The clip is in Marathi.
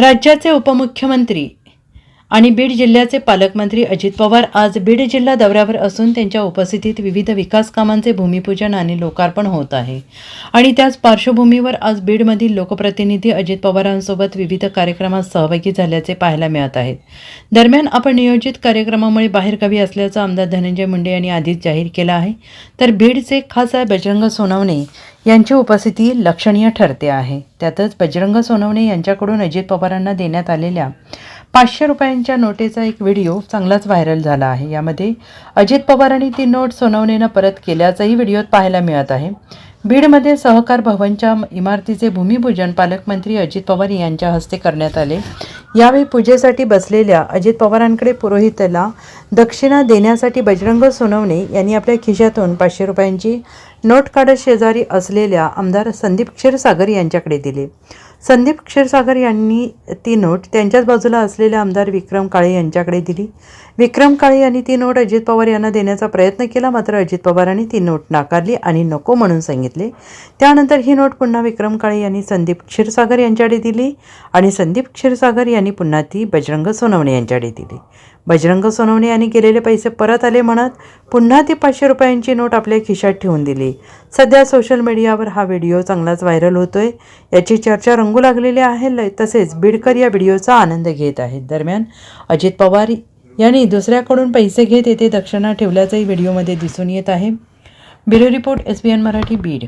राज्याचे उपमुख्यमंत्री आणि बीड जिल्ह्याचे पालकमंत्री अजित पवार आज बीड जिल्हा दौऱ्यावर असून त्यांच्या उपस्थितीत विविध विकास कामांचे भूमिपूजन आणि लोकार्पण होत आहे. आणि त्याच पार्श्वभूमीवर आज बीडमधील लोकप्रतिनिधी अजित पवारांसोबत विविध कार्यक्रमात सहभागी झाल्याचे पाहायला मिळत आहेत. दरम्यान आपण नियोजित कार्यक्रमामुळे बाहेरगावी असल्याचं आमदार धनंजय मुंडे यांनी आधीच जाहीर केलं आहे. तर बीडचे खासदार बजरंग सोनवणे यांची उपस्थिती लक्षणीय ठरते आहे. त्यातच बजरंग सोनवणे यांच्याकडून अजित पवारांना देण्यात आलेल्या पाचशे रुपयांच्या नोटेचा एक व्हिडिओ चांगलाच व्हायरल झाला आहे. यामध्ये अजित पवारांनी ती नोट सोनवणेनं परत केल्याचंही व्हिडिओत पाहायला मिळत आहे. बीडमध्ये सहकार भवनच्या इमारतीचे भूमिपूजन पालकमंत्री अजित पवार यांच्या हस्ते करण्यात आले. यावेळी पूजेसाठी बसलेल्या अजित पवारांकडे पुरोहितला दक्षिणा देण्यासाठी बजरंग सोनवणे यांनी आपल्या खिशातून पाचशे रुपयांची नोट काढत शेजारी असलेल्या आमदार संदीप क्षीरसागर यांच्याकडे दिली. संदीप क्षीरसागर यांनी ती नोट त्यांच्याच बाजूला असलेल्या आमदार विक्रम काळे यांच्याकडे दिली. विक्रम काळे यांनी ती नोट अजित पवार यांना देण्याचा प्रयत्न केला मात्र अजित पवारांनी ती नोट नाकारली आणि नको म्हणून सांगितले. त्यानंतर ही नोट पुन्हा विक्रम काळे यांनी संदीप क्षीरसागर यांच्याकडे दिली आणि संदीप क्षीरसागर यांनी पुन्हा ती बजरंग सोनवणे यांच्याकडे दिली. बजरंग सोनवणे यांनी केलेले पैसे परत आले म्हणत पुन्हा ती पाचशे रुपयांची नोट आपल्या खिशात ठेवून दिली. सध्या सोशल मीडियावर हा व्हिडिओ चांगलाच व्हायरल होतोय. याची चर्चा रंगू लागलेली आहे. तसेच बीडकर या व्हिडिओचा आनंद घेत आहेत. दरम्यान अजित पवार यांनी दुसऱ्याकडून पैसे घेत येथे दक्षिणा ठेवल्याचंही व्हिडिओमध्ये दिसून येत आहे. Bureau report S B N Marathi Beed.